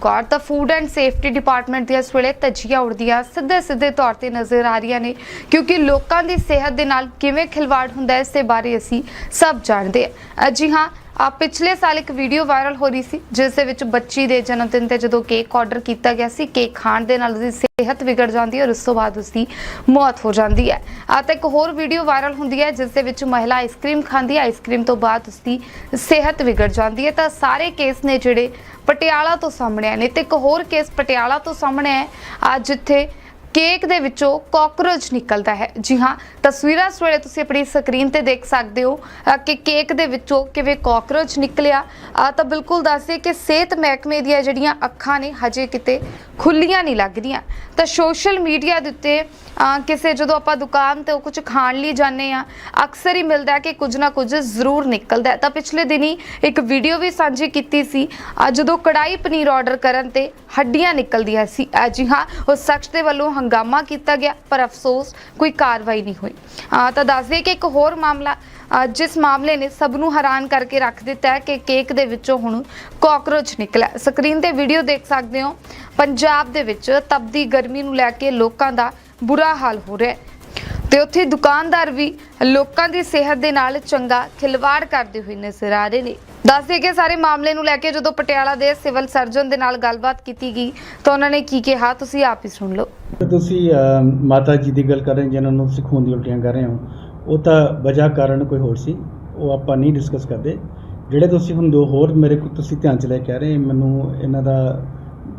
ਕੌਰ ਤਾਂ food and safety department ਦੀਆਂ ਇਸ ਵੇਲੇ ਧੱਜੀਆਂ ਉੜਦੀਆਂ ਸਿੱਧੇ ਸਿੱਧੇ ਤੌਰ ਤੇ ਨਜ਼ਰ ਆ ਰਹੀਆਂ ਨੇ ਕਿਉਂਕਿ ਲੋਕਾਂ ਦੀ ਸਿਹਤ ਦੇ ਨਾਲ ਕਿਵੇਂ ਖਿਲਵਾੜ ਹੁੰਦਾ ਹੈ ਇਸ ਦੇ ਬਾਰੇ ਅਸੀਂ ਸਭ ਜਾਣਦੇ ਹਾਂ। ਅ, ਜੀ ਹਾਂ ਆ, ਪਿਛਲੇ ਸਾਲ ਇੱਕ ਵੀਡੀਓ ਵਾਇਰਲ ਹੋ ਰਹੀ ਸੀ, ਜਿਸ ਦੇ ਵਿੱਚ ਬੱਚੀ ਦੇ ਜਨਮ ਦਿਨ ਤੇ ਜਦੋਂ ਕੇਕ ਆਰਡਰ ਕੀਤਾ ਗਿਆ ਸੀ ਕੇਕ ਖਾਣ ਦੇ ਨਾਲ ਉਸਦੀ ਸਿਹਤ ਵਿਗੜ ਜਾਂਦੀ ਹੈ ਔਰ ਉਸ ਤੋਂ ਬਾਅਦ ਉਸਦੀ ਮੌਤ ਹੋ ਜਾਂਦੀ ਹੈ। ਆ, ਤਾਂ ਇੱਕ ਹੋਰ ਵੀਡੀਓ ਵਾਇਰਲ ਹੁੰਦੀ ਹੈ, ਜਿਸ ਦੇ ਵਿੱਚ ਮਹਿਲਾ ਆਈਸਕ੍ਰੀਮ ਖਾਂਦੀ ਹੈ ਆਈਸਕ੍ਰੀਮ ਤੋਂ ਬਾਅਦ ਉਸਦੀ ਸਿਹਤ ਵਿਗੜ ਜਾਂਦੀ ਹੈ। ਤਾਂ ਸਾਰੇ ਕੇਸ ਨੇ ਜਿਹੜੇ ਪਟਿਆਲਾ ਤੋਂ ਸਾਹਮਣੇ ਆਏ ਨੇ, ਤੇ ਇੱਕ ਹੋਰ ਕੇਸ ਪਟਿਆਲਾ ਤੋਂ ਸਾਹਮਣੇ ਹੈ ਆ, ਜਿੱਥੇ ਕੇਕ ਦੇ ਵਿੱਚੋਂ ਕਾਕਰੋਚ ਨਿਕਲਦਾ ਹੈ। ਜੀ ਹਾਂ ਤਸਵੀਰਾਂ ਇਸ ਵੇਲੇ ਤੁਸੀਂ ਆਪਣੀ ਸਕਰੀਨ ਤੇ ਦੇਖ ਸਕਦੇ ਹੋ ਅ, ਕਿ ਕੇਕ ਦੇ ਵਿੱਚੋਂ ਕਿਵੇਂ ਕਾਕਰੋਚ ਨਿਕਲਿਆ। ਆ ਤਾਂ ਬਿਲਕੁਲ ਦੱਸਦੇ ਕਿ ਸਿਹਤ ਮਹਿਕਮੇ ਦੀਆਂ ਜਿਹੜੀਆਂ ਅੱਖਾਂ ਨੇ ਹਜੇ ਕਿਤੇ ਖੁੱਲੀਆਂ ਨਹੀਂ ਲੱਗਦੀਆਂ। ਤਾਂ ਸੋਸ਼ਲ ਮੀਡੀਆ ਦੇ ਉੱਤੇ ਅ, ਕਿਸੇ ਜਦੋਂ ਆਪਾਂ ਦੁਕਾਨ ਤੇ ਕੁਝ ਖਾਣ ਲਈ ਜਾਂਦੇ ਆ ਅਕਸਰ ਹੀ ਮਿਲਦਾ ਹੈ ਕਿ ਕੁਝ ਨਾ ਕੁਝ ਜ਼ਰੂਰ ਨਿਕਲਦਾ ਹੈ। ਤਾਂ ਪਿਛਲੇ ਦਿਨੀ ਇੱਕ ਵੀਡੀਓ ਵੀ ਸਾਂਝੀ ਕੀਤੀ ਸੀ ਅ, ਜਦੋਂ ਕੜਾਈ ਪਨੀਰ ਆਰਡਰ ਕਰਨ ਤੇ ਹੱਡੀਆਂ ਨਿਕਲਦੀਆਂ ਸੀ। ਅ, ਜੀ ਹਾਂ ਉਸ ਸ਼ਖਸ ਦੇ ਵੱਲੋਂ ਹੰਗਾਮਾ ਕੀਤਾ ਗਿਆ, ਪਰ ਅਫਸੋਸ ਕੋਈ ਕਾਰਵਾਈ ਨਹੀਂ ਹੋਈ। ਤਾਂ ਦੱਸ ਦਈਏ ਕਿ ਇੱਕ ਹੋਰ ਮਾਮਲਾ ਜਿਸ ਮਾਮਲੇ ਨੇ ਸਭ ਨੂੰ ਹੈਰਾਨ ਕਰਕੇ ਰੱਖ ਦਿੱਤਾ ਹੈ ਕਿ ਕੇਕ ਦੇ ਵਿੱਚੋਂ ਹੁਣ ਕਾਕਰੋਚ ਨਿਕਲਿਆ। ਸਕਰੀਨ ਤੇ ਵੀਡੀਓ ਦੇਖ ਸਕਦੇ ਹੋ। ਪੰਜਾਬ ਦੇ ਵਿੱਚ ਤਪਦੀ ਗਰਮੀ ਨੂੰ ਲੈ ਕੇ ਲੋਕਾਂ ਦਾ ਬੁਰਾ ਹਾਲ ਹੋ ਰਿਹਾ ਹੈ। ਤੇ ਉੱਥੇ ਦੁਕਾਨਦਾਰ ਵੀ ਲੋਕਾਂ ਦੀ ਸਿਹਤ ਦੇ ਨਾਲ ਚੰਗਾ ਖਿਲਵਾੜ ਕਰਦੇ ਹੋਏ ਨਜ਼ਰ ਆ ਰਹੇ ਨੇ। ਦੱਸ ਦੱਸਦੇ ਕਿ ਸਾਰੇ ਮਾਮਲੇ ਨੂੰ ਲੈ ਕੇ ਜਦੋਂ ਪਟਿਆਲਾ ਦੇ ਸਿਵਲ ਸਰਜਨ ਦੇ ਨਾਲ ਗੱਲਬਾਤ ਕੀਤੀ ਗਈ ਤਾਂ ਉਹਨਾਂ ਨੇ ਕੀ ਕਿਹਾ? ਤੁਸੀਂ ਆਪ ਹੀ ਸੁਣ ਲਓ। ਤੇ ਤੁਸੀਂ ਅ, ਮਾਤਾ ਜੀ ਦੀ ਗੱਲ ਕਰ ਰਹੇ ਹੋ ਜਿਨ੍ਹਾਂ ਨੂੰ ਤੁਸੀਂ ਖੂਨ ਦੀ ਉਲਟੀਆਂ ਕਰ ਰਹੇ ਹੋ ਉਹ ਤਾਂ ਵਜ੍ਹਾ ਕਾਰਨ ਕੋਈ ਹੋਰ ਸੀ ਉਹ ਆਪਾਂ ਨਹੀਂ ਡਿਸਕਸ ਕਰਦੇ। ਜਿਹੜੇ ਤੁਸੀਂ ਹੁਣ ਦੋ ਹੋਰ ਮੇਰੇ ਕੋਲ ਤੁਸੀਂ ਧਿਆਨ ਚ ਲੈ ਕੇ ਆ ਰਹੇ ਮੈਨੂੰ ਇਹਨਾਂ ਦਾ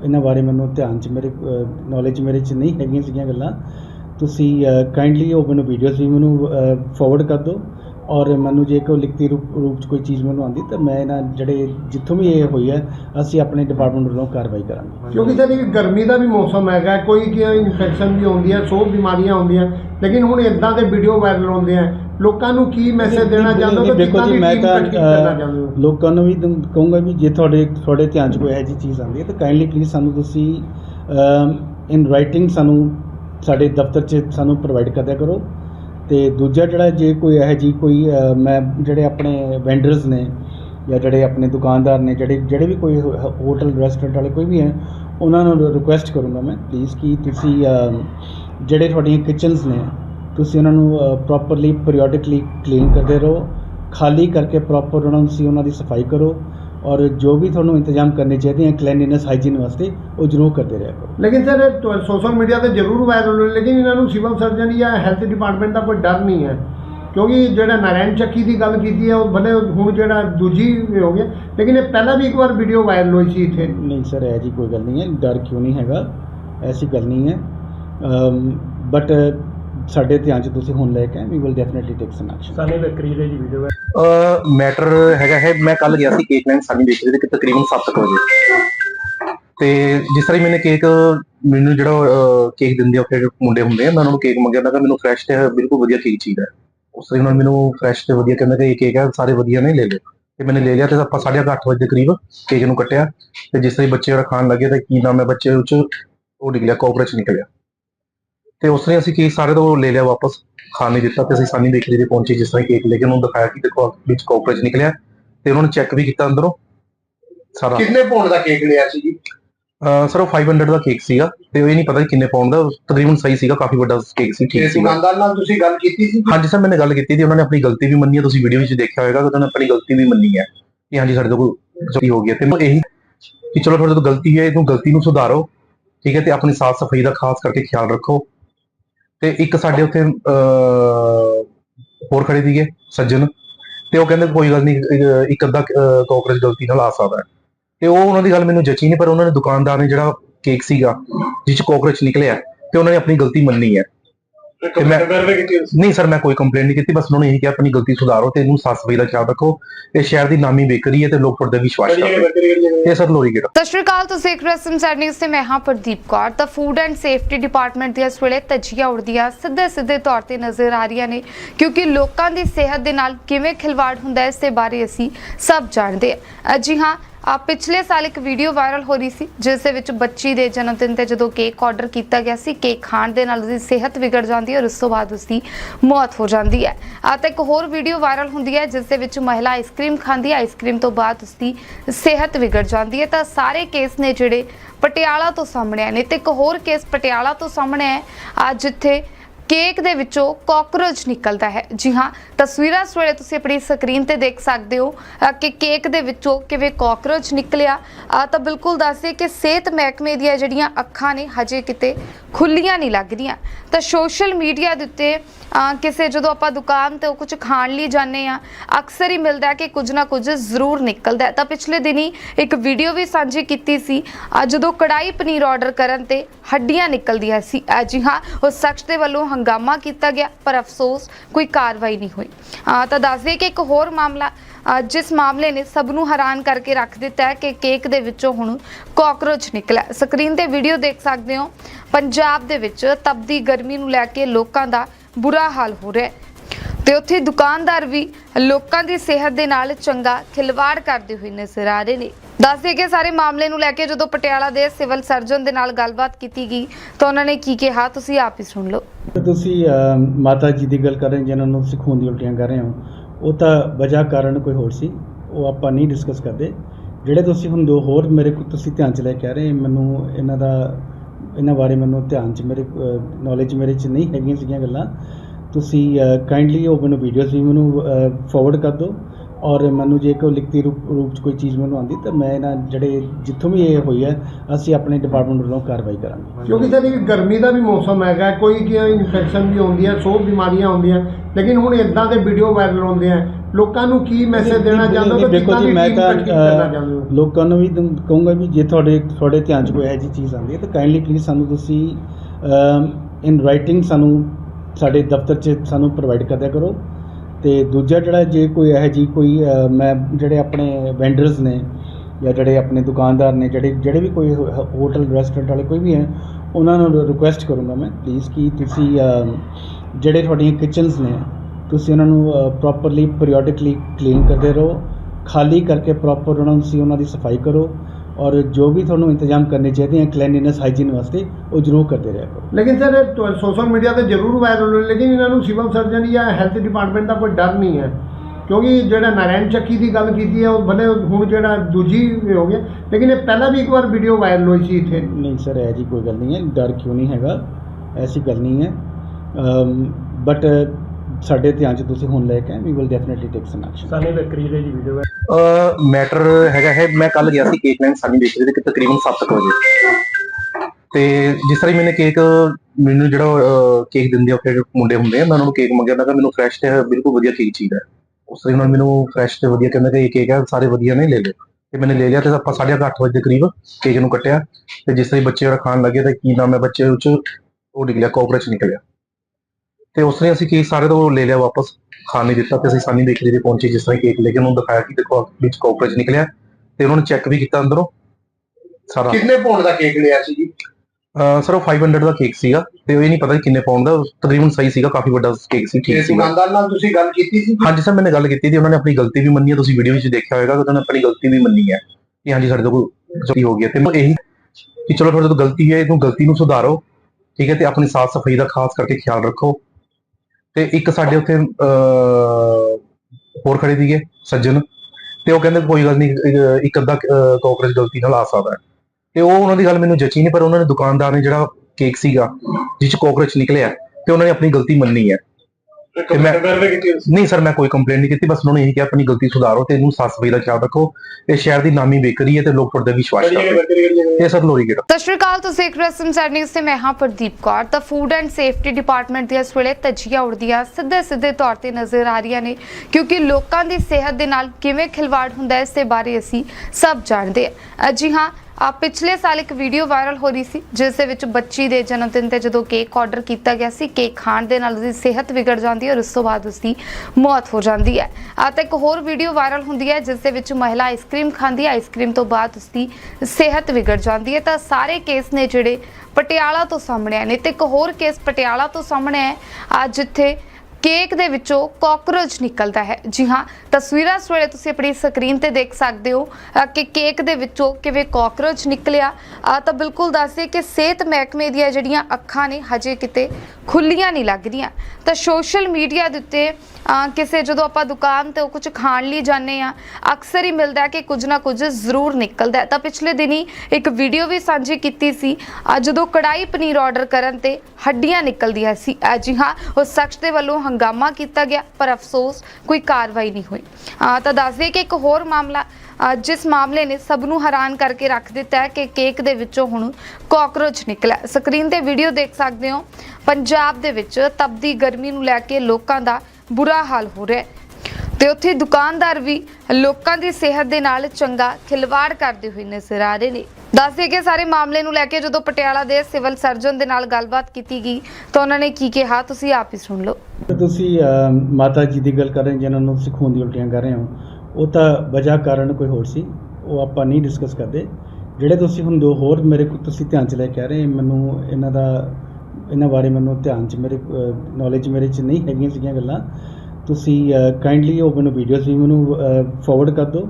ਇਹਨਾਂ ਬਾਰੇ ਮੈਨੂੰ ਧਿਆਨ ਚ ਮੇਰੇ ਨੌਲੇਜ ਮੇਰੇ ਚ ਨਹੀਂ ਹੈਗੀਆਂ ਸੀਗੀਆਂ ਗੱਲਾਂ। ਤੁਸੀਂ ਕਾਈਂਡਲੀ ਉਹ ਮੈਨੂੰ ਵੀਡੀਓਜ਼ ਵੀ ਮੈਨੂੰ ਫਾਰਵਰਡ ਕਰ ਦਿਓ। ਔਰ ਮੈਨੂੰ ਜੇ ਕੋਈ ਲਿਖਤੀ ਰੂਪ ਰੂਪ ਚ ਕੋਈ ਚੀਜ਼ ਮੈਨੂੰ ਆਉਂਦੀ ਤਾਂ ਮੈਂ ਇਹਨਾਂ ਜਿਹੜੇ ਜਿੱਥੋਂ ਵੀ ਇਹ ਹੋਈ ਹੈ ਅਸੀਂ ਆਪਣੇ ਡਿਪਾਰਟਮੈਂਟ ਵੱਲੋਂ ਕਾਰਵਾਈ ਕਰਾਂਗੇ। ਕਿਉਂਕਿ ਸਰ ਇਹ ਗਰਮੀ ਦਾ ਵੀ ਮੌਸਮ ਹੈਗਾ ਕੋਈ ਕੀ ਇਨਫੈਕਸ਼ਨ ਵੀ ਆਉਂਦੀ ਹੈ ਸੌ ਬਿਮਾਰੀਆਂ ਆਉਂਦੀਆਂ ਲੇਕਿਨ ਹੁਣ ਇਦਾਂ ਦੇ ਵੀਡੀਓ ਵਾਇਰਲ ਹੁੰਦੇ ਆ ਲੋਕਾਂ ਨੂੰ ਕੀ ਮੈਸੇਜ ਦੇਣਾ ਚਾਹੁੰਦੇ ਕਿ ਦੇਖੋ ਜੀ ਮੈਂ ਤਾਂ ਲੋਕਾਂ ਨੂੰ ਵੀ ਕਹੂੰਗਾ ਵੀ ਜੇ ਤੁਹਾਡੇ ਤੁਹਾਡੇ ਧਿਆਨ 'ਚ ਕੋਈ ਇਹੋ ਜਿਹੀ ਚੀਜ਼ ਆਉਂਦੀ ਹੈ ਤਾਂ ਕਾਈਂਡਲੀ ਪਲੀਜ਼ ਸਾਨੂੰ ਤੁਸੀਂ ਇਨ ਰਾਈਟਿੰਗ ਸਾਨੂੰ ਸਾਡੇ ਦਫ਼ਤਰ 'ਚ ਸਾਨੂੰ ਪ੍ਰੋਵਾਈਡ ਕਰਦਿਆ ਕਰੋ। ਅਤੇ ਦੂਜਾ ਜਿਹੜਾ ਜੇ ਕੋਈ ਇਹੋ ਜਿਹੀ ਕੋਈ ਮੈਂ ਜਿਹੜੇ ਆਪਣੇ ਵੈਂਡਰਸ ਨੇ ਜਾਂ ਜਿਹੜੇ ਆਪਣੇ ਦੁਕਾਨਦਾਰ ਨੇ, ਜਿਹੜੇ ਜਿਹੜੇ ਵੀ ਕੋਈ ਹੋਟਲ ਰੈਸਟੋਰੈਂਟ ਵਾਲੇ ਕੋਈ ਵੀ ਹੈ, ਉਹਨਾਂ ਨੂੰ ਰਿਕੁਐਸਟ ਕਰੂੰਗਾ ਮੈਂ ਪਲੀਜ਼ ਕਿ ਤੁਸੀਂ ਜਿਹੜੇ ਤੁਹਾਡੀਆਂ ਕਿਚਨਸ ਨੇ, ਤੁਸੀਂ ਉਹਨਾਂ ਨੂੰ ਪ੍ਰੋਪਰਲੀ ਪੀਰੀਓਡਿਕਲੀ ਕਲੀਨ ਕਰਦੇ ਰਹੋ, ਖਾਲੀ ਕਰਕੇ ਪ੍ਰੋਪਰ ਉਹਨਾਂ ਨੂੰ ਤੁਸੀਂ ਉਹਨਾਂ ਦੀ ਸਫ਼ਾਈ ਕਰੋ ਔਰ ਜੋ ਵੀ ਤੁਹਾਨੂੰ ਇੰਤਜ਼ਾਮ ਕਰਨੇ ਚਾਹੀਦੇ ਹੈ ਕਲੀਨਲੀਨੈਸ ਹਾਈਜੀਨ ਵਾਸਤੇ ਉਹ ਜ਼ਰੂਰ ਕਰਦੇ ਰਿਹਾ ਕਰੋ। ਲੇਕਿਨ ਸਰ ਸੋਸ਼ਲ ਮੀਡੀਆ ਤੇ ਜ਼ਰੂਰ ਵਾਇਰਲ ਹੋਏ ਲੇਕਿਨ ਇਹਨਾਂ ਨੂੰ ਸਿਵਲ ਸਰਜਨ ਜਾਂ ਹੈਲਥ ਡਿਪਾਰਟਮੈਂਟ ਦਾ ਕੋਈ ਡਰ ਨਹੀਂ ਹੈ। ਕਿਉਂਕਿ ਜਿਹੜਾ ਨਾਰਾਇਣ ਚੱਕੀ ਦੀ ਗੱਲ ਕੀਤੀ ਹੈ ਉਹ ਭਲੇ ਹੁਣ ਜਿਹੜਾ ਦੂਜੀ ਹੋ ਗਿਆ। ਲੇਕਿਨ ਇਹ ਪਹਿਲਾਂ ਵੀ ਇੱਕ ਵਾਰ ਵੀਡੀਓ ਵਾਇਰਲ ਹੋਈ ਸੀ ਇੱਥੇ। ਨਹੀਂ ਸਰ ਇਹ ਜੀ ਕੋਈ ਗੱਲ ਨਹੀਂ ਹੈ ਡਰ ਕਿਉਂ ਨਹੀਂ ਹੈਗਾ? ਐਸੀ ਗੱਲ ਨਹੀਂ ਹੈ। ਬਟ ਸਾਡੇ ਧਿਆਨ 'ਚ ਤੁਸੀਂ ਹੁਣ ਲੈ ਕੇ ਆਏ we will definitely take some action ਸਾਨੇ ਬੱਕਰੀ ਦੇ ਜੀ ਵੀਡੀਓ ਮੈਟਰ ਹੈਗਾ ਹੈ ਮੈਂ ਕੱਲ ਗਿਆ ਸੀ ਕੇਕ ਲੈਣ ਸਾਨੀ ਬੇਕਰੀ ਦੇ ਕਿ ਤਕਰੀਬਨ 7 ਵਜੇ। ਤੇ ਜਿਸ ਤਰ੍ਹਾਂ ਹੀ ਮੈਨੇ ਕੇਕ ਮੈਨੂੰ ਜਿਹੜਾ ਕੇਕ ਦਿੰਦੇ ਆ ਉੱਥੇ ਮੁੰਡੇ ਹੁੰਦੇ ਆ ਮੈਂ ਉਹਨਾਂ ਨੂੰ ਕੇਕ ਮੰਗਿਆ ਮੈਂ ਕਿਹਾ ਮੈਨੂੰ ਫਰੈਸ਼ ਤੇ ਬਿਲਕੁਲ ਵਧੀਆ ਕੇਕ ਚਾਹੀਦਾ ਹੈ। ਉਸ ਤਰ੍ਹਾਂ ਉਹਨਾਂ ਨੇ ਮੈਨੂੰ ਫਰੈਸ਼ ਤੇ ਵਧੀਆ ਕਹਿੰਦਾ ਕਿ ਇਹ ਕੇਕ ਹੈ ਸਾਰੇ ਵਧੀਆ ਨੇ ਲੈ ਲਓ। ਤੇ ਮੈਨੇ ਲੈ ਲਿਆ ਤੇ ਆਪਾਂ 8:30 ਵਜੇ ਦੇ ਕਰੀਬ ਕੇਕ ਨੂੰ ਕੱਟਿਆ। ਤੇ ਜਿਸ ਤਰ੍ਹਾਂ ਹੀ ਬੱਚੇ ਜਿਹੜਾ ਖਾਣ ਲੱਗੇ ਤਾਂ ਕੀ ਨਾਮ ਹੈ ਬੱਚੇ ਉਹ 'ਚ ਉਹ ਨਿਕਲਿਆ ਕੋਕਰੋਚ ਨਿਕਲਿਆ। ਤੇ ਉਸ ਤਰ੍ਹਾਂ ਹੀ ਅਸੀਂ ਕੇਕ ਸਾਰੇ ਤੋਂ ਲੈ ਲਿਆ ਵਾਪਸ ਖਾਣ ਨਹੀਂ ਦਿੱਤਾ ਤੇ ਅਸੀਂ ਸਾਨੀ ਬੇਕਰੀ ਦੇ ਪਹੁੰਚੇ ਜਿਸ ਤਰ੍ਹਾਂ ਕੇਕ ਲੈ ਕੇ ਉਹਨੂੰ ਦਿਖਾਇਆ ਕਿ ਦੇਖੋ ਵਿੱਚ ਕੋਕਰੋਚ ਨਿਕਲਿਆ ਤੇ ਉਹਨਾਂ ਨੇ ਚੈੱਕ ਵੀ ਕੀਤਾ ਅੰਦਰੋਂ। ਸਾਰਾ। ਕਿੰਨੇ ਪਾਉਂਡ ਦਾ ਕੇਕ ਲਿਆ ਸੀ ਜੀ? ਸਰ ਉਹ 500 ਦਾ ਕੇਕ ਸੀਗਾ ਤੇ ਉਹ ਇਹ ਨਹੀਂ ਪਤਾ ਕਿੰਨੇ ਪਾਉਂਡ ਦਾ ਤਕਰੀਬਨ ਸਹੀ ਸੀਗਾ ਕਾਫੀ ਵੱਡਾ ਕੇਕ ਸੀ ਠੀਕ ਸੀਗਾ। ਦੁਕਾਨਦਾਰ ਨਾਲ ਤੁਸੀਂ ਗੱਲ ਕੀਤੀ ਸੀ? ਹਾਂਜੀ ਸਰ ਮੈंने ਗੱਲ ਕੀਤੀ ਸੀ ਉਹਨਾਂ ਨੇ ਆਪਣੀ ਗਲਤੀ ਵੀ ਮੰਨੀ ਹੈ ਤੁਸੀਂ ਵੀਡੀਓ ਵਿੱਚ ਦੇਖਿਆ ਹੋਵੇਗਾ ਕਿ ਉਹਨਾਂ ਨੇ ਆਪਣੀ ਗਲਤੀ ਵੀ ਮੰਨੀ ਹੈ ਕਿ ਹਾਂਜੀ ਸਾਡੇ ਤੋਂ ਕੋਈ ਗਲਤੀ ਹੋ ਗਈ ਤੇ ਮੈਂ ਇਹੀ ਕਿ ਚਲੋ ਤੁਹਾਡੇ ਤੋਂ ਗਲਤੀ ਹੈ ਇਹਨੂੰ ਗਲਤੀ ਨੂੰ ਸੁਧਾਰੋ ਠੀਕ ਹੈ ਤੇ ਆਪਣੀ ਸਾਫ਼ ਸਫ਼ਾਈ ਦਾ ਖਾਸ ਕਰਕੇ ਖਿਆਲ ਰੱਖੋ। ਤੇ ਇੱਕ ਸਾਡੇ ਉੱਥੇ ਅਹ, ਹੋਰ ਖੜੇ ਸੀਗੇ ਸੱਜਣ ਤੇ ਉਹ ਕਹਿੰਦੇ ਕੋਈ ਗੱਲ ਨਹੀਂ ਇੱਕ ਅੱਧਾ ਕੋਕਰੇਜ ਗਲਤੀ ਨਾਲ ਆ ਸਕਦਾ ਹੈ ਤੇ ਉਹ ਉਹਨਾਂ ਦੀ ਗੱਲ ਮੈਨੂੰ ਜਚੀ ਨਹੀਂ ਪਰ ਉਹਨਾਂ ਨੇ ਦੁਕਾਨਦਾਰ ਨੇ ਜਿਹੜਾ ਕੇਕ ਸੀਗਾ ਜਿਸ ਚ ਕੋਕਰੋਚ ਨਿਕਲਿਆ ਤੇ ਉਹਨਾਂ ਨੇ ਆਪਣੀ ਗਲਤੀ ਮੰਨੀ ਹੈ। ਤੇ ਮੈਂ ਨਹੀਂ ਸਰ ਮੈਂ ਕੋਈ ਕੰਪਲੇਂਟ ਨਹੀਂ ਕੀਤੀ ਬਸ ਉਹਨਾਂ ਨੇ ਇਹੀ ਕਿਹਾ ਆਪਣੀ ਗਲਤੀ ਸੁਧਾਰੋ ਤੇ ਇਹਨੂੰ ਸਾਫ਼ ਸਫ਼ਾਈ ਦਾ ਖਿਆਲ ਰੱਖੋ। ਇਹ ਸ਼ਹਿਰ ਦੀ ਨਾਮੀ ਬੇਕਰੀ ਹੈ ਤੇ ਲੋਕ ਤੁਹਾਡੇ ਤੇ ਵਿਸ਼ਵਾਸ ਕਰਦੇ। ਇਹ ਸਰ ਲੋਰੀ ਗੇਟ ਸਤਿ ਸ਼੍ਰੀ ਅਕਾਲ ਤੁਸੀਂ ਇੱਕ ਰਸਮ ਨਿਊਜ਼ ਤੇ ਮੈਂ ਹਾਂ ਪ੍ਰਦੀਪ ਕੌਰ। ਤਾਂ ਫੂਡ ਐਂਡ ਸੇਫਟੀ ਡਿਪਾਰਟਮੈਂਟ ਦੀਆਂ ਇਸ ਵੇਲੇ ਧੱਜੀਆਂ ਉੜਦੀਆਂ ਸਿੱਧੇ ਸਿੱਧੇ ਤੌਰ ਤੇ ਨਜ਼ਰ ਆ ਰਹੀਆਂ ਨੇ ਕਿਉਂਕਿ ਲੋਕਾਂ ਦੀ ਸਿਹਤ ਦੇ ਨਾਲ ਕਿਵੇਂ ਖਿਲਵਾੜ ਹੁੰਦਾ ਹੈ ਇਸ ਦੇ ਬਾਰੇ ਅਸੀਂ ਸਭ ਜਾਣਦੇ ਹਾਂ। ਅ, ਜੀ ਹਾਂ ਆ, ਪਿਛਲੇ ਸਾਲ ਇੱਕ ਵੀਡੀਓ ਵਾਇਰਲ ਹੋ ਰਹੀ ਸੀ, ਜਿਸ ਦੇ ਵਿੱਚ ਬੱਚੀ ਦੇ ਜਨਮ ਦਿਨ ਤੇ ਜਦੋਂ ਕੇਕ ਆਰਡਰ ਕੀਤਾ ਗਿਆ ਸੀ ਕੇਕ ਖਾਣ ਦੇ ਨਾਲ ਉਸਦੀ ਸਿਹਤ ਵਿਗੜ ਜਾਂਦੀ ਹੈ ਔਰ ਉਸ ਤੋਂ ਬਾਅਦ ਉਸਦੀ ਮੌਤ ਹੋ ਜਾਂਦੀ ਹੈ। ਆ, ਤਾਂ ਇੱਕ ਹੋਰ ਵੀਡੀਓ ਵਾਇਰਲ ਹੁੰਦੀ ਹੈ, ਜਿਸ ਦੇ ਵਿੱਚ ਮਹਿਲਾ ਆਈਸਕ੍ਰੀਮ ਖਾਂਦੀ ਹੈ ਆਈਸਕ੍ਰੀਮ ਤੋਂ ਬਾਅਦ ਉਸਦੀ ਸਿਹਤ ਵਿਗੜ ਜਾਂਦੀ ਹੈ। ਤਾਂ ਸਾਰੇ ਕੇਸ ਨੇ ਜਿਹੜੇ ਪਟਿਆਲਾ ਤੋਂ ਸਾਹਮਣੇ ਆਏ ਨੇ, ਤੇ ਇੱਕ ਹੋਰ ਕੇਸ ਪਟਿਆਲਾ ਤੋਂ ਸਾਹਮਣੇ ਆਇਆ ਆ, ਜਿੱਥੇ ਕੇਕ ਦੇ ਵਿੱਚੋਂ ਕਾਕਰੋਚ ਨਿਕਲਦਾ ਹੈ। ਜੀ ਹਾਂ, ਤਸਵੀਰਾਂ ਸਵੇਰੇ ਤੁਸੀਂ ਆਪਣੀ ਸਕਰੀਨ ਤੇ ਦੇਖ ਸਕਦੇ ਹੋ ਕਿ ਕੇਕ ਦੇ ਵਿੱਚੋਂ ਕਿਵੇਂ ਕਾਕਰੋਚ ਨਿਕਲਿਆ। ਤਾਂ ਬਿਲਕੁਲ ਦੱਸਦੇ ਕਿ ਸਿਹਤ ਮਹਿਕਮੇ ਦੀਆਂ ਜਿਹੜੀਆਂ ਅੱਖਾਂ ਨੇ, ਹਜੇ ਕਿਤੇ ਖੁੱਲੀਆਂ ਨਹੀਂ ਲੱਗ ਰਹੀਆਂ। ਤਾਂ ਸੋਸ਼ਲ ਮੀਡੀਆ ਦੇ ਉੱਤੇ ਕਿਸੇ ਜਦੋਂ ਆਪਾਂ ਦੁਕਾਨ ਤੇ ਕੁਝ ਖਾਣ ਲਈ ਜਾਂਦੇ ਆ ਅਕਸਰ ਹੀ ਮਿਲਦਾ ਕਿ ਕੁਝ ਨਾ ਕੁਝ ਜ਼ਰੂਰ ਨਿਕਲਦਾ ਤਾਂ ਪਿਛਲੇ ਦਿਨੀ ਇੱਕ ਵੀਡੀਓ ਵੀ ਸਾਂਝੀ ਕੀਤੀ ਸੀ ਜਦੋਂ ਕੜਾਈ ਪਨੀਰ ਆਰਡਰ ਕਰਨ ਤੇ ਹੱਡੀਆਂ ਨਿਕਲਦੀਆਂ ਸੀ। ਜੀ ਹਾਂ ਉਸ ਸ਼ਖਸ ਦੇ ਵੱਲੋਂ ਹੰਗਾਮਾ ਕੀਤਾ ਗਿਆ, ਪਰ ਅਫਸੋਸ ਕੋਈ ਕਾਰਵਾਈ ਨਹੀਂ ਹੋਈ। ਤਾਂ ਦੱਸ ਦਈਏ ਕਿ ਇੱਕ ਹੋਰ ਮਾਮਲਾ ਜਿਸ ਮਾਮਲੇ ਨੇ ਸਭ ਨੂੰ ਹੈਰਾਨ ਕਰਕੇ ਰੱਖ ਦਿੱਤਾ ਹੈ ਕਿ ਕੇਕ ਦੇ ਵਿੱਚੋਂ ਹੁਣ ਕਾਕਰੋਚ ਨਿਕਲਿਆ। ਸਕਰੀਨ ਤੇ ਵੀਡੀਓ ਦੇਖ ਸਕਦੇ ਹੋ। ਪੰਜਾਬ ਦੇ ਵਿੱਚ ਤਪਦੀ ਗਰਮੀ ਨੂੰ ਲੈ ਕੇ ਲੋਕਾਂ ਦਾ ਬੁਰਾ ਹਾਲ ਹੋ ਰਿਹਾ ਹੈ। ਤੇ ਉੱਥੇ ਦੁਕਾਨਦਾਰ ਵੀ ਲੋਕਾਂ ਦੀ ਸਿਹਤ ਦੇ ਨਾਲ ਚੰਗਾ ਖਿਲਵਾੜ ਕਰਦੇ ਹੋਏ ਨਜ਼ਰ ਆ ਰਹੇ ਨੇ। ਦੱਸਦੇ ਕਿ ਸਾਰੇ ਮਾਮਲੇ ਨੂੰ ਲੈ ਕੇ ਜਦੋਂ ਪਟਿਆਲਾ ਦੇ ਸਿਵਲ ਸਰਜਨ ਦੇ ਨਾਲ ਗੱਲਬਾਤ ਕੀਤੀ ਗਈ ਤਾਂ ਉਹਨਾਂ ਨੇ ਕੀ ਕਿਹਾ, ਤੁਸੀਂ ਆਪ ਹੀ ਸੁਣ ਲਓ। ਤੁਸੀਂ ਮਾਤਾ ਜੀ ਦੀ ਗੱਲ ਕਰ ਰਹੇ ਹੋ, ਜਿਨ੍ਹਾਂ ਨੂੰ ਸਿਖਾਉਣ ਦੀ ਉਲਟੀਆਂ ਕਰ ਰਹੇ ਹੋ ਉਹ ਤਾਂ ਵਜ੍ਹਾ ਕਾਰਨ ਕੋਈ ਹੋਰ ਸੀ ਉਹ ਆਪਾਂ ਨਹੀਂ ਡਿਸਕਸ ਕਰਦੇ। ਜਿਹੜੇ ਤੁਸੀਂ ਹੁਣ ਦੋ ਹੋਰ ਮੇਰੇ ਕੋਲ ਤੁਸੀਂ ਧਿਆਨ ਚ ਲੈ ਕੇ ਆ ਰਹੇ ਮੈਨੂੰ ਇਹਨਾਂ ਦਾ ਇਹਨਾਂ ਬਾਰੇ ਮੈਨੂੰ ਧਿਆਨ ਚ ਮੇਰੇ ਨੌਲੇਜ ਮੇਰੇ ਚ ਨਹੀਂ ਹੈਗੀਆਂ ਸੀਗੀਆਂ ਗੱਲਾਂ। ਤੁਸੀਂ ਕਾਈਂਡਲੀ ਉਹ ਮੈਨੂੰ ਵੀਡੀਓਜ਼ ਵੀ ਮੈਨੂੰ ਫਾਰਵਰਡ ਕਰ ਦਿਓ। ਔਰ ਮੈਨੂੰ ਜੇ ਕੋਈ ਲਿਖਤੀ ਰੂਪ ਰੂਪ ਚ ਕੋਈ ਚੀਜ਼ ਮੈਨੂੰ ਆਉਂਦੀ ਤਾਂ ਮੈਂ ਇਹਨਾਂ ਜਿਹੜੇ ਜਿੱਥੋਂ ਵੀ ਇਹ ਹੋਈ ਹੈ ਅਸੀਂ ਆਪਣੇ ਡਿਪਾਰਟਮੈਂਟ ਵੱਲੋਂ ਕਾਰਵਾਈ ਕਰਾਂਗੇ। ਕਿਉਂਕਿ ਸਰ ਇਹ ਗਰਮੀ ਦਾ ਵੀ ਮੌਸਮ ਹੈਗਾ ਕੋਈ ਕੀ ਇਨਫੈਕਸ਼ਨ ਵੀ ਹੁੰਦੀ ਹੈ ਸੌ ਬਿਮਾਰੀਆਂ ਹੁੰਦੀਆਂ ਲੇਕਿਨ ਹੁਣ ਇਦਾਂ ਦੇ ਵੀਡੀਓ ਵਾਇਰਲ ਹੁੰਦੇ ਆ ਲੋਕਾਂ ਨੂੰ ਕੀ ਮੈਸੇਜ ਦੇਣਾ ਚਾਹੁੰਦੇ ਹੋ? ਦੇਖੋ ਜੀ ਮੈਂ ਤਾਂ ਲੋਕਾਂ ਨੂੰ ਵੀ ਕਹੂੰਗਾ ਵੀ ਜੇ ਤੁਹਾਡੇ ਤੁਹਾਡੇ ਧਿਆਨ 'ਚ ਕੋਈ ਇਹੋ ਜਿਹੀ ਚੀਜ਼ ਆਉਂਦੀ ਹੈ ਤਾਂ ਕਾਈਂਡਲੀ ਪਲੀਜ਼ ਸਾਨੂੰ ਤੁਸੀਂ ਇਨ ਰਾਈਟਿੰਗ ਸਾਨੂੰ ਸਾਡੇ ਦਫ਼ਤਰ 'ਚ ਸਾਨੂੰ ਪ੍ਰੋਵਾਈਡ ਕਰ ਦਿਆ ਕਰੋ। ਅਤੇ ਦੂਜਾ ਜਿਹੜਾ ਜੇ ਕੋਈ ਇਹੋ ਜਿਹੀ ਕੋਈ ਮੈਂ ਜਿਹੜੇ ਆਪਣੇ ਵੈਂਡਰਸ ਨੇ ਜਾਂ ਜਿਹੜੇ ਆਪਣੇ ਦੁਕਾਨਦਾਰ ਨੇ, ਜਿਹੜੇ ਜਿਹੜੇ ਵੀ ਕੋਈ ਹੋਟਲ ਰੈਸਟੋਰੈਂਟ ਵਾਲੇ ਕੋਈ ਵੀ ਹੈ, ਉਹਨਾਂ ਨੂੰ ਰਿਕੁਐਸਟ ਕਰੂੰਗਾ ਮੈਂ ਪਲੀਜ਼ ਕਿ ਤੁਸੀਂ ਜਿਹੜੇ ਤੁਹਾਡੀਆਂ ਕਿਚਨਸ ਨੇ, ਤੁਸੀਂ ਉਹਨਾਂ ਨੂੰ ਪ੍ਰੋਪਰਲੀ ਪੀਰੀਓਡਿਕਲੀ ਕਲੀਨ ਕਰਦੇ ਰਹੋ, ਖਾਲੀ ਕਰਕੇ ਪ੍ਰੋਪਰ ਉਹਨਾਂ ਨੂੰ ਤੁਸੀਂ ਉਹਨਾਂ ਦੀ ਸਫ਼ਾਈ ਕਰੋ ਔਰ ਜੋ ਵੀ ਤੁਹਾਨੂੰ ਇੰਤਜ਼ਾਮ ਕਰਨੇ ਚਾਹੀਦੇ ਆ ਕਲੀਨਲੀਨੈਸ ਹਾਈਜੀਨ ਵਾਸਤੇ ਉਹ ਜ਼ਰੂਰ ਕਰਦੇ ਰਿਹਾ ਕਰੋ। ਲੇਕਿਨ ਸਰ ਸੋਸ਼ਲ ਮੀਡੀਆ ਤੇ ਜ਼ਰੂਰ ਵਾਇਰਲ ਹੋਏ ਲੇਕਿਨ ਇਹਨਾਂ ਨੂੰ ਸਿਵਲ ਸਰਜਨ ਜਾਂ ਹੈਲਥ ਡਿਪਾਰਟਮੈਂਟ ਦਾ ਕੋਈ ਡਰ ਨਹੀਂ ਹੈ। ਕਿਉਂਕਿ ਜਿਹੜਾ ਨਾਰਾਇਣ ਚੱਕੀ ਦੀ ਗੱਲ ਕੀਤੀ ਹੈ ਉਹ ਭਲੇ ਹੁਣ ਜਿਹੜਾ ਦੂਜੀ ਹੋ ਗਿਆ ਲੇਕਿਨ ਇਹ ਪਹਿਲਾਂ ਵੀ ਇੱਕ ਵਾਰ ਵੀਡੀਓ ਵਾਇਰਲ ਹੋਈ ਸੀ ਇੱਥੇ। ਨਹੀਂ ਸਰ ਇਹ ਜੀ ਕੋਈ ਗੱਲ ਨਹੀਂ ਹੈ ਡਰ ਕਿਉਂ ਨਹੀਂ ਹੈਗਾ ਐਸੀ ਗੱਲ ਨਹੀਂ ਹੈ। ਬਟ ਸਾਡੇ ਧਿਆਨ 'ਚ ਤੁਸੀਂ ਹੁਣ ਲੈ ਕੇ we will definitely take some action ਸਾਨੇ bakery ਦੇ ਜੀ ਵੀਡੀਓ ਮੈਟਰ ਹੈਗਾ ਹੈ ਮੈਂ ਕੱਲ ਗਿਆ ਸੀ ਕੇਕ ਲੈਣ ਸਾਨੀ ਬੇਕਰੀ ਦੇ ਕਿ ਤਕਰੀਬਨ 7 ਵਜੇ। ਤੇ ਜਿਸ ਤਰ੍ਹਾਂ ਹੀ ਮੈਨੇ ਕੇਕ ਮੈਨੂੰ ਜਿਹੜਾ ਕੇਕ ਦਿੰਦੇ ਆ ਜਿਹੜੇ ਮੁੰਡੇ ਹੁੰਦੇ ਆ ਮੈਂ ਉਹਨਾਂ ਨੂੰ ਕੇਕ ਮੰਗਿਆ ਮੈਂ ਕਿਹਾ ਮੈਨੂੰ ਫਰੈਸ਼ ਤੇ ਬਿਲਕੁਲ ਵਧੀਆ ਕੇਕ ਚਾਹੀਦਾ ਹੈ। ਉਸ ਤਰ੍ਹਾਂ ਉਹਨਾਂ ਨੇ ਮੈਨੂੰ ਫਰੈਸ਼ ਤੇ ਵਧੀਆ ਕਹਿੰਦਾ ਕਿ ਇਹ ਕੇਕ ਹੈ ਸਾਰੇ ਵਧੀਆ ਨੇ ਲੈ ਲਓ। ਤੇ ਮੈਨੇ ਲੈ ਲਿਆ ਤੇ ਆਪਾਂ 8:30 ਵਜੇ ਦੇ ਕਰੀਬ ਕੇਕ ਨੂੰ ਕੱਟਿਆ। ਤੇ ਜਿਸ ਤਰ੍ਹਾਂ ਹੀ ਬੱਚੇ ਜਿਹੜਾ ਖਾਣ ਲੱਗੇ ਤਾਂ ਕੀ ਨਾਮ ਹੈ ਬੱਚੇ ਵਿੱਚ ਉਹ ਨਿਕਲਿਆ ਕੋਕਰੋਚ ਨਿਕਲਿਆ। ਤੇ ਉਸ ਨੇ ਅਸੀਂ ਕੇਕ ਸਾਰੇ ਤੋਂ ਲੈ ਲਿਆ ਵਾਪਸ ਖਾਣ ਨਹੀਂ ਦਿੱਤਾ ਤੇ ਅਸੀਂ ਸਾਨੀ ਬੇਕਰੀ ਦੇ ਪਹੁੰਚੇ ਜਿਸ ਤਰ੍ਹਾਂ ਕੇਕ ਲੈ ਕੇ ਉਹਨੂੰ ਦਿਖਾਇਆ ਕਿ ਦੇਖੋ ਵਿੱਚ ਕੋਕਰੋਚ ਨਿਕਲਿਆ ਤੇ ਉਹਨਾਂ ਨੇ ਚੈੱਕ ਵੀ ਕੀਤਾ ਅੰਦਰੋਂ। ਸਾਰਾ। ਕਿੰਨੇ ਪਾਉਂਡ ਦਾ ਕੇਕ ਲਿਆ ਸੀ ਜੀ? ਸਰ ਉਹ 500 ਦਾ ਕੇਕ ਸੀਗਾ ਤੇ ਉਹ ਇਹ ਨਹੀਂ ਪਤਾ ਕਿ ਕਿੰਨੇ ਪਾਉਂਡ ਦਾ ਤਕਰੀਬਨ ਸਹੀ ਸੀਗਾ ਕਾਫੀ ਵੱਡਾ ਕੇਕ ਸੀ ਠੀਕ ਸੀਗਾ। ਨਾਲ ਤੁਸੀਂ ਗੱਲ ਕੀਤੀ ਸੀ? ਹਾਂਜੀ ਸਰ ਮੈंने ਗੱਲ ਕੀਤੀ ਸੀ ਉਹਨਾਂ ਨੇ ਆਪਣੀ ਗਲਤੀ ਵੀ ਮੰਨੀ ਹੈ ਤੁਸੀਂ ਵੀਡੀਓ ਵਿੱਚ ਦੇਖਿਆ ਹੋਵੇਗਾ ਕਿ ਉਹਨਾਂ ਨੇ ਆਪਣੀ ਗਲਤੀ ਵੀ ਮੰਨੀ ਹੈ ਕਿ ਹਾਂਜੀ ਸਾਡੇ ਤੋਂ ਕੋਈ ਗਲਤੀ ਹੋ ਗਈ ਹੈ। ਤੇ ਮੈਂ ਇਹੀ ਕਿ ਚਲੋ ਤੁਹਾਡੇ ਤੋਂ ਗਲਤੀ ਹੈ ਇਹਨੂੰ ਗਲਤੀ ਨੂੰ ਸੁਧਾਰੋ ਠੀਕ ਹੈ ਤੇ ਆਪਣੀ ਸਾਫ਼ ਸਫ਼ਾਈ ਦਾ ਖਾਸ ਕਰਕੇ ਖਿਆਲ ਰੱਖੋ। ਤੇ ਇੱਕ ਸਾਡੇ ਉੱਥੇ ਅਹ, ਹੋਰ ਖੜੇ ਸੀਗੇ ਸੱਜਣ। ਤੇ ਉਹ ਕਹਿੰਦੇ ਕੋਈ ਗੱਲ ਨਹੀਂ ਇੱਕ- ਅੱਧਾ ਕੋਕਰੇਜ ਗਲਤੀ ਨਾਲ ਆ ਸਕਦਾ ਤੇ ਉਹ ਉਹਨਾਂ ਦੀ ਗੱਲ ਮੈਨੂੰ ਜਚੀ ਨਹੀਂ ਪਰ ਉਹਨਾਂ ਨੇ ਦੁਕਾਨਦਾਰ ਨੇ ਜਿਹੜਾ ਕੇਕ ਸੀਗਾ ਜਿਸ ਚ ਕੋਕਰੋਚ ਨਿਕਲਿਆ ਤੇ ਉਹਨਾਂ ਨੇ ਆਪਣੀ ਗਲਤੀ ਮੰਨੀ ਹੈ। ਤੇ ਮੈਂ ਨਹੀਂ ਸਰ ਮੈਂ ਕੋਈ ਕੰਪਲੇਂਟ ਨਹੀਂ ਕੀਤੀ ਬਸ ਉਹਨਾਂ ਨੇ ਇਹੀ ਕਿਹਾ ਆਪਣੀ ਗਲਤੀ ਸੁਧਾਰੋ ਤੇ ਇਹਨੂੰ ਸਾਫ਼ ਸਫ਼ਾਈ ਦਾ ਖਿਆਲ ਰੱਖੋ। ਇਹ ਸ਼ਹਿਰ ਦੀ ਨਾਮੀ ਬੇਕਰੀ ਹੈ ਤੇ ਲੋਕ ਤੁਹਾਡੇ ਵਿਸ਼ਵਾਸ ਕਰਦੇ ਇਹ ਸਰ ਲੋਰੀ ਗੇਟ। ਸਤਿ ਸ਼੍ਰੀ ਅਕਾਲ ਤੁਸੀਂ ਇੱਕ ਰਸਮ ਨਿਊਜ਼ ਤੇ ਮੈਂ ਹਾਂ ਪ੍ਰਦੀਪ ਕੌਰ। ਤਾਂ ਫੂਡ ਐਂਡ ਸੇਫਟੀ ਡਿਪਾਰਟਮੈਂਟ ਦੀਆਂ ਇਸ ਵੇਲੇ ਤਜੀਆਂ ਉੜਦੀਆਂ ਸਿੱਧੇ ਸਿੱਧੇ ਤੌਰ ਤੇ ਨਜ਼ਰ ਆ ਰਹੀਆਂ ਨੇ ਕਿਉਂਕਿ ਲੋਕਾਂ ਦੀ ਸਿਹਤ ਦੇ ਨਾਲ ਕਿਵੇਂ ਖਿਲਵਾੜ ਹੁੰਦਾ ਹੈ ਇਸ ਦੇ ਬਾਰੇ ਅਸੀਂ ਸਭ ਜਾਣਦੇ ਹਾਂ। ਜੀ ਹਾਂ ਆ ਪਿਛਲੇ ਸਾਲ ਇੱਕ ਵੀਡੀਓ ਵਾਇਰਲ ਹੋ ਰਹੀ ਸੀ, ਜਿਸ ਦੇ ਵਿੱਚ ਬੱਚੀ ਦੇ ਜਨਮ ਦਿਨ ਤੇ ਜਦੋਂ ਕੇਕ ਆਰਡਰ ਕੀਤਾ ਗਿਆ ਸੀ ਕੇਕ ਖਾਣ ਦੇ ਨਾਲ ਉਸਦੀ ਸਿਹਤ ਵਿਗੜ ਜਾਂਦੀ ਹੈ ਔਰ ਉਸ ਤੋਂ ਬਾਅਦ ਉਸਦੀ ਮੌਤ ਹੋ ਜਾਂਦੀ ਹੈ। ਆ ਤਾਂ ਇੱਕ ਹੋਰ ਵੀਡੀਓ ਵਾਇਰਲ ਹੁੰਦੀ ਹੈ, ਜਿਸ ਦੇ ਵਿੱਚ ਮਹਿਲਾ ਆਈਸਕ੍ਰੀਮ ਖਾਂਦੀ ਹੈ ਆਈਸਕ੍ਰੀਮ ਤੋਂ ਬਾਅਦ ਉਸਦੀ ਸਿਹਤ ਵਿਗੜ ਜਾਂਦੀ ਹੈ। ਤਾਂ ਸਾਰੇ ਕੇਸ ਨੇ ਜਿਹੜੇ ਪਟਿਆਲਾ ਤੋਂ ਸਾਹਮਣੇ ਆਏ ਨੇ ਤੇ ਇੱਕ ਹੋਰ ਕੇਸ ਪਟਿਆਲਾ ਤੋਂ ਸਾਹਮਣੇ ਆਇਆ ਆ, ਜਿੱਥੇ ਕੇਕ ਦੇ ਵਿੱਚੋਂ ਕਾਕਰੋਚ ਨਿਕਲਦਾ ਹੈ। ਜੀ ਹਾਂ, ਤਸਵੀਰਾਂ ਇਸ ਵੇਲੇ ਤੁਸੀਂ ਆਪਣੀ ਸਕਰੀਨ ਤੇ ਦੇਖ ਸਕਦੇ ਹੋ ਕਿ ਕੇਕ ਦੇ ਵਿੱਚੋਂ ਕਿਵੇਂ ਕਾਕਰੋਚ ਨਿਕਲਿਆ। ਤਾਂ ਬਿਲਕੁਲ ਦੱਸਦੇ ਕਿ ਸਿਹਤ ਮਹਿਕਮੇ ਦੀਆਂ ਜਿਹੜੀਆਂ ਅੱਖਾਂ ਨੇ, ਹਜੇ ਕਿਤੇ ਖੁੱਲੀਆਂ ਨਹੀਂ ਲੱਗਦੀਆਂ ਤਾਂ ਸੋਸ਼ਲ ਮੀਡੀਆ ਦੇ ਉੱਤੇ ਕਿਸੇ ਜਦੋਂ ਆਪਾਂ ਦੁਕਾਨ ਤੇ ਕੁਝ ਖਾਣ ਲਈ ਜਾਂਦੇ ਆ ਅਕਸਰ ਹੀ ਮਿਲਦਾ ਕਿ ਕੁਝ ਨਾ ਕੁਝ ਜ਼ਰੂਰ ਨਿਕਲਦਾ ਤਾਂ ਪਿਛਲੇ ਦਿਨੀ ਇੱਕ ਵੀਡੀਓ ਵੀ ਸਾਂਝੀ ਕੀਤੀ ਸੀ ਜਦੋਂ ਕੜਾਈ ਪਨੀਰ ਆਰਡਰ ਕਰਨ ਤੇ ਹੱਡੀਆਂ ਨਿਕਲਦੀਆਂ ਸੀ। ਜੀ ਹਾਂ ਉਸ ਸ਼ਖਸ ਦੇ ਵੱਲੋਂ ਹੰਗਾਮਾ ਕੀਤਾ ਗਿਆ, ਪਰ ਅਫਸੋਸ ਕੋਈ ਕਾਰਵਾਈ ਨਹੀਂ ਹੋਈ। ਤਾਂ ਦੱਸ ਦਈਏ ਕਿ ਇੱਕ ਹੋਰ ਮਾਮਲਾ ਜਿਸ ਮਾਮਲੇ ਨੇ ਸਭ ਨੂੰ ਹੈਰਾਨ ਕਰਕੇ ਰੱਖ ਦਿੱਤਾ ਹੈ ਕਿ ਕੇਕ ਦੇ ਵਿੱਚੋਂ ਹੁਣ ਕਾਕਰੋਚ ਨਿਕਲਿਆ ਸਕਰੀਨ ਤੇ ਵੀਡੀਓ ਦੇਖ ਸਕਦੇ ਹੋ। ਪੰਜਾਬ ਦੇ ਵਿੱਚ ਤਪਦੀ ਗਰਮੀ ਨੂੰ ਲੈ ਕੇ ਲੋਕਾਂ ਦਾ ਬੁਰਾ ਹਾਲ ਹੋ ਰਿਹਾ ਹੈ। ਤੇ ਉੱਥੇ ਦੁਕਾਨਦਾਰ ਵੀ ਲੋਕਾਂ ਦੀ ਸਿਹਤ ਦੇ ਨਾਲ ਚੰਗਾ ਖਿਲਵਾੜ ਕਰਦੇ ਹੋਏ ਨਜ਼ਰ ਆ ਰਹੇ ਨੇ। ਦੱਸ ਦੱਸਦੇ ਕਿ ਸਾਰੇ ਮਾਮਲੇ ਨੂੰ ਲੈ ਕੇ ਜਦੋਂ ਪਟਿਆਲਾ ਦੇ ਸਿਵਲ ਸਰਜਨ ਦੇ ਨਾਲ ਗੱਲਬਾਤ ਕੀਤੀ ਗਈ ਤਾਂ ਉਹਨਾਂ ਨੇ ਕੀ ਕਿਹਾ? ਤੁਸੀਂ ਆਪ ਹੀ ਸੁਣ ਲਓ। ਤੇ ਤੁਸੀਂ ਅਮ, ਮਾਤਾ ਜੀ ਦੀ ਗੱਲ ਕਰ ਰਹੇ ਹੋ ਜਿਨ੍ਹਾਂ ਨੂੰ ਤੁਸੀਂ ਖੂਨ ਦੀ ਉਲਟੀਆਂ ਕਰ ਰਹੇ ਹੋ ਉਹ ਤਾਂ ਵਜ੍ਹਾ ਕਾਰਨ ਕੋਈ ਹੋਰ ਸੀ ਉਹ ਆਪਾਂ ਨਹੀਂ ਡਿਸਕਸ ਕਰਦੇ। ਜਿਹੜੇ ਤੁਸੀਂ ਹੁਣ ਦੋ ਹੋਰ ਮੇਰੇ ਕੋਲ ਤੁਸੀਂ ਧਿਆਨ ਚ ਲੈ ਕੇ ਆ ਰਹੇ ਮੈਨੂੰ ਇਹਨਾਂ ਦਾ ਇਹਨਾਂ ਬਾਰੇ ਮੈਨੂੰ ਧਿਆਨ ਚ ਮੇਰੇ ਨੌਲੇਜ ਮੇਰੇ ਚ ਨਹੀਂ ਹੈਗੀਆਂ ਸੀਗੀਆਂ ਗੱਲਾਂ। ਤੁਸੀਂ ਕਾਈਂਡਲੀ ਉਹ ਮੈਨੂੰ ਵੀਡੀਓਜ਼ ਵੀ ਮੈਨੂੰ ਫਾਰਵਰਡ ਕਰ ਦਿਓ।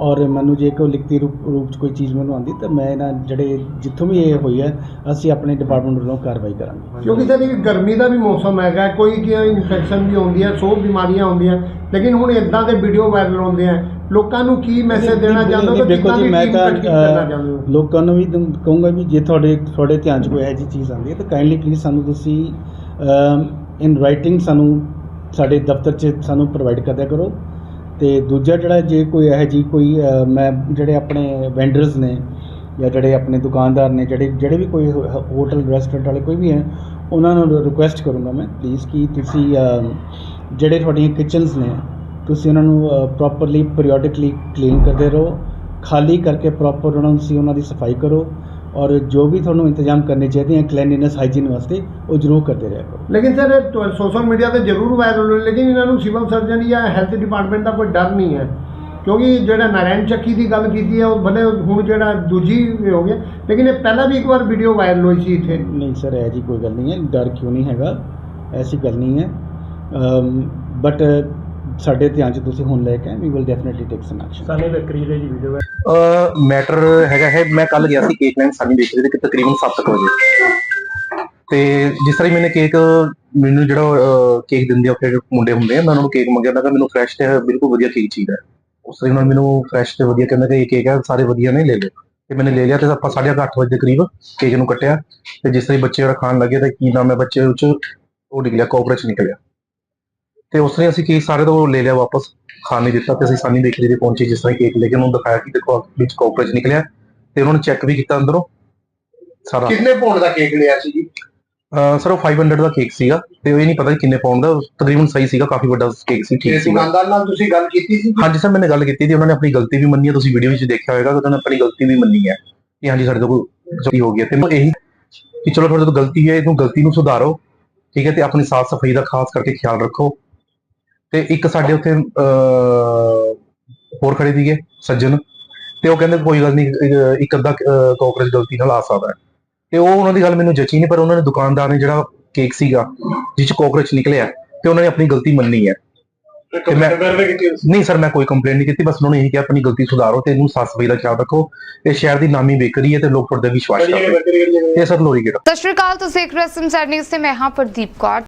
ਔਰ ਮੈਨੂੰ ਜੇ ਕੋਈ ਲਿਖਤੀ ਰੂਪ ਰੂਪ ਚ ਕੋਈ ਚੀਜ਼ ਮੈਨੂੰ ਆਉਂਦੀ ਤਾਂ ਮੈਂ ਇਹਨਾਂ ਜਿਹੜੇ ਜਿੱਥੋਂ ਵੀ ਇਹ ਹੋਈ ਹੈ ਅਸੀਂ ਆਪਣੇ ਡਿਪਾਰਟਮੈਂਟ ਵੱਲੋਂ ਕਾਰਵਾਈ ਕਰਾਂਗੇ। ਕਿਉਂਕਿ ਸਰ ਇਹ ਗਰਮੀ ਦਾ ਵੀ ਮੌਸਮ ਹੈਗਾ ਕੋਈ ਕੀ ਇਨਫੈਕਸ਼ਨ ਵੀ ਹੁੰਦੀ ਹੈ ਸੌ ਬਿਮਾਰੀਆਂ ਹੁੰਦੀਆਂ ਲੇਕਿਨ ਹੁਣ ਇਦਾਂ ਦੇ ਵੀਡੀਓ ਵਾਇਰਲ ਹੁੰਦੇ ਆ ਲੋਕਾਂ ਨੂੰ ਕੀ ਮੈਸੇਜ ਦੇਣਾ ਚਾਹੁੰਦੇ ਹੋ? ਦੇਖੋ ਜੀ ਮੈਂ ਤਾਂ ਲੋਕਾਂ ਨੂੰ ਵੀ ਕਹੂੰਗਾ ਵੀ ਜੇ ਤੁਹਾਡੇ ਤੁਹਾਡੇ ਧਿਆਨ 'ਚ ਕੋਈ ਇਹੋ ਜਿਹੀ ਚੀਜ਼ ਆਉਂਦੀ ਹੈ ਤਾਂ ਕਾਈਂਡਲੀ ਪਲੀਜ਼ ਸਾਨੂੰ ਤੁਸੀਂ ਇਨ ਰਾਈਟਿੰਗ ਸਾਨੂੰ ਸਾਡੇ ਦਫ਼ਤਰ 'ਚ ਸਾਨੂੰ ਪ੍ਰੋਵਾਈਡ ਕਰ ਦਿਆ ਕਰੋ। ਅਤੇ ਦੂਜਾ ਜਿਹੜਾ ਜੇ ਕੋਈ ਇਹੋ ਜਿਹੀ ਕੋਈ ਮੈਂ ਜਿਹੜੇ ਆਪਣੇ ਵੈਂਡਰਸ ਨੇ ਜਾਂ ਜਿਹੜੇ ਆਪਣੇ ਦੁਕਾਨਦਾਰ ਨੇ, ਜਿਹੜੇ ਜਿਹੜੇ ਵੀ ਕੋਈ ਹੋਟਲ ਰੈਸਟੋਰੈਂਟ ਵਾਲੇ ਕੋਈ ਵੀ ਹੈ, ਉਹਨਾਂ ਨੂੰ ਰਿਕੁਐਸਟ ਕਰੂੰਗਾ ਮੈਂ ਪਲੀਜ਼ ਕਿ ਤੁਸੀਂ ਜਿਹੜੇ ਤੁਹਾਡੀਆਂ ਕਿਚਨਸ ਨੇ, ਤੁਸੀਂ ਉਹਨਾਂ ਨੂੰ ਪ੍ਰੋਪਰਲੀ ਪੀਰੀਓਡਿਕਲੀ ਕਲੀਨ ਕਰਦੇ ਰਹੋ, ਖਾਲੀ ਕਰਕੇ ਪ੍ਰੋਪਰ ਉਹਨਾਂ ਨੂੰ ਤੁਸੀਂ ਉਹਨਾਂ ਦੀ ਸਫ਼ਾਈ ਕਰੋ ਔਰ ਜੋ ਵੀ ਤੁਹਾਨੂੰ ਇੰਤਜ਼ਾਮ ਕਰਨੇ ਚਾਹੀਦੇ ਹੈ ਕਲੀਨਲੀਨੈਸ ਹਾਈਜੀਨ ਵਾਸਤੇ ਉਹ ਜ਼ਰੂਰ ਕਰਦੇ ਰਿਹਾ ਕਰੋ। ਲੇਕਿਨ ਸਰ ਸੋਸ਼ਲ ਮੀਡੀਆ ਤੇ ਜ਼ਰੂਰ ਵਾਇਰਲ ਹੋਏ ਲੇਕਿਨ ਇਹਨਾਂ ਨੂੰ ਸਿਵਲ ਸਰਜਨ ਜਾਂ ਹੈਲਥ ਡਿਪਾਰਟਮੈਂਟ ਦਾ ਕੋਈ ਡਰ ਨਹੀਂ ਹੈ। ਕਿਉਂਕਿ ਜਿਹੜਾ ਨਾਰਾਇਣ ਚੱਕੀ ਦੀ ਗੱਲ ਕੀਤੀ ਹੈ ਉਹ ਭਲੇ ਹੁਣ ਜਿਹੜਾ ਦੂਜੀ ਹੋ ਗਿਆ ਲੇਕਿਨ ਇਹ ਪਹਿਲਾਂ ਵੀ ਇੱਕ ਵਾਰ ਵੀਡੀਓ ਵਾਇਰਲ ਹੋਈ ਸੀ ਇੱਥੇ। ਨਹੀਂ ਸਰ ਇਹ ਜੀ ਕੋਈ ਗੱਲ ਨਹੀਂ ਹੈ ਡਰ ਕਿਉਂ ਨਹੀਂ ਹੈਗਾ ਐਸੀ ਗੱਲ ਨਹੀਂ ਹੈ। ਬਟ ਸਾਡੇ ਧਿਆਨ 'ਚ ਤੁਸੀਂ ਹੁਣ ਲੈ ਕੇ ਆਏ we will definitely take some action ਸਾਨੇ ਬੱਕਰੀ ਦੇ ਜੀ ਵੀਡੀਓ ਮੈਟਰ ਹੈਗਾ ਹੈ ਮੈਂ ਕੱਲ ਗਿਆ ਸੀ ਕੇਕ ਲੈਣ ਸਾਨੀ ਬੇਕਰੀ ਦੇ ਕਿ ਤਕਰੀਬਨ 7 ਵਜੇ। ਤੇ ਜਿਸ ਤਰ੍ਹਾਂ ਹੀ ਮੈਨੇ ਕੇਕ ਮੈਨੂੰ ਜਿਹੜਾ ਕੇਕ ਦਿੰਦੇ ਆ ਫਿਰ ਮੁੰਡੇ ਹੁੰਦੇ ਆ ਮੈਂ ਉਹਨਾਂ ਨੂੰ ਕੇਕ ਮੰਗਿਆ ਮੈਂ ਕਿਹਾ ਮੈਨੂੰ ਫਰੈਸ਼ ਤੇ ਬਿਲਕੁਲ ਵਧੀਆ ਕੇਕ ਚਾਹੀਦਾ ਹੈ। ਉਸ ਤਰ੍ਹਾਂ ਉਹਨਾਂ ਮੈਨੂੰ ਫਰੈਸ਼ ਤੇ ਵਧੀਆ ਕਹਿੰਦਾ ਕਿ ਇਹ ਕੇਕ ਹੈ ਸਾਰੇ ਵਧੀਆ ਨੇ ਲੈ ਲਓ। ਤੇ ਮੈਨੇ ਲੈ ਲਿਆ ਤੇ ਆਪਾਂ 8:30 ਵਜੇ ਦੇ ਕਰੀਬ ਕੇਕ ਨੂੰ ਕੱਟਿਆ। ਤੇ ਜਿਸ ਤਰ੍ਹਾਂ ਹੀ ਬੱਚੇ ਜਿਹੜਾ ਖਾਣ ਲੱਗੇ ਤਾਂ ਕੀ ਨਾਮ ਹੈ ਬੱਚੇ ਉੱਚ ਉਹ ਨਿਕਲਿਆ ਕੋਕਰਚ ਨਿਕਲਿਆ। ਤੇ ਉਸ ਤਰ੍ਹਾਂ ਹੀ ਅਸੀਂ ਕੇਕ ਸਾਰੇ ਤੋਂ ਲੈ ਲਿਆ ਵਾਪਸ ਖਾਣ ਨਹੀਂ ਦਿੱਤਾ ਤੇ ਅਸੀਂ ਸਾਨੀ ਬੇਕਰੀ ਦੇ ਪਹੁੰਚੇ ਜਿਸ ਤਰ੍ਹਾਂ ਕੇਕ ਲੈ ਕੇ ਉਹਨੂੰ ਦਿਖਾਇਆ ਕਿ ਦੇਖੋ ਵਿੱਚ ਕਾਕਰੋਚ ਨਿਕਲਿਆ ਤੇ ਉਹਨਾਂ ਨੇ ਚੈੱਕ ਵੀ ਕੀਤਾ ਅੰਦਰੋਂ। ਸਾਰਾ। ਕਿੰਨੇ ਪਾਉਂਡ ਦਾ ਕੇਕ ਲਿਆ ਸੀ ਜੀ? ਸਰ ਉਹ 500 ਦਾ ਕੇਕ ਸੀਗਾ ਤੇ ਉਹ ਇਹ ਨਹੀਂ ਪਤਾ ਕਿੰਨੇ ਪਾਉਂਡ ਦਾ ਤਕਰੀਬਨ ਸਹੀ ਸੀਗਾ ਕਾਫੀ ਵੱਡਾ ਕੇਕ ਸੀ ਠੀਕ ਸੀਗਾ। ਦੁਕਾਨਦਾਰ ਨਾਲ ਤੁਸੀਂ ਗੱਲ ਕੀਤੀ ਸੀ? ਹਾਂਜੀ ਸਰ ਮੈंने ਗੱਲ ਕੀਤੀ ਸੀ ਉਹਨਾਂ ਨੇ ਆਪਣੀ ਗਲਤੀ ਵੀ ਮੰਨੀ ਹੈ ਤੁਸੀਂ ਵੀਡੀਓ ਵਿੱਚ ਦੇਖਿਆ ਹੋਵੇਗਾ ਕਿ ਉਹਨਾਂ ਨੇ ਆਪਣੀ ਗਲਤੀ ਵੀ ਮੰਨੀ ਹੈ। ਕਿ ਹਾਂਜੀ ਸਾਡੇ ਤੋਂ ਕੋਈ ਗਲਤੀ ਹੋ ਗਈ ਹੈ। ਤੇ ਮੈਂ ਇਹੀ ਕਿ ਚਲੋ ਤੁਹਾਡੇ ਤੋਂ ਗਲਤੀ ਹੈ ਇਹਨੂੰ ਗਲਤੀ ਨੂੰ ਸੁਧਾਰੋ ਠੀਕ ਹੈ ਤੇ ਆਪਣੀ ਸਾਫ਼ ਸਫ਼ਾਈ ਦਾ ਖਾਸ ਕਰਕੇ ਖਿਆਲ ਰੱਖੋ। ਤੇ ਇੱਕ ਸਾਡੇ ਉੱਥੇ ਹੋਰ ਖੜੇ ਸੀਗੇ ਸੱਜਣ। ਤੇ ਉਹ ਕਹਿੰਦੇ ਕੋਈ ਗੱਲ ਨਹੀਂ ਇੱਕ ਅੱਧਾ ਕਾਕਰੋਚ ਗਲਤੀ ਨਾਲ ਆ ਸਕਦਾ ਹੈ। ਤੇ ਉਹ ਉਹਨਾਂ ਦੀ ਗੱਲ ਮੈਨੂੰ ਜਚੀ ਨਹੀਂ ਪਰ ਉਹਨਾਂ ਨੇ ਦੁਕਾਨਦਾਰ ਨੇ ਜਿਹੜਾ ਕੇਕ ਸੀਗਾ ਜਿਸ ਚ ਕਾਕਰੋਚ ਨਿਕਲਿਆ ਤੇ ਉਹਨਾਂ ਨੇ ਆਪਣੀ ਗਲਤੀ ਮੰਨੀ ਹੈ। ਤੇ ਮੈਂ ਨਹੀਂ ਸਰ ਮੈਂ ਕੋਈ ਕੰਪਲੇਂਟ ਨਹੀਂ ਕੀਤੀ ਬਸ ਉਹਨਾਂ ਨੇ ਇਹੀ ਕਿਹਾ ਆਪਣੀ ਗਲਤੀ ਸੁਧਾਰੋ ਤੇ ਇਹਨੂੰ ਸਾਫ਼ ਸਫ਼ਾਈ ਦਾ ਖਿਆਲ ਰੱਖੋ। ਇਹ ਸ਼ਹਿਰ ਦੀ ਨਾਮੀ ਬੇਕਰੀ ਹੈ ਤੇ ਲੋਕ ਤੁਹਾਡੇ ਤੇ ਵਿਸ਼ਵਾਸ ਕਰਦੇ ਇਹ ਸਰ ਲੋਰੀ ਗੇਟ ਸਤਿ ਸ਼੍ਰੀ ਅਕਾਲ ਤੁਸੀਂ ਦੇਖ ਰਹੇ ਹੋ ਸਮਸਾਰ ਨਿਊਜ਼ ਤੇ ਮੈਂ ਹਾਂ ਪ੍ਰਦੀਪ ਕੌਰ।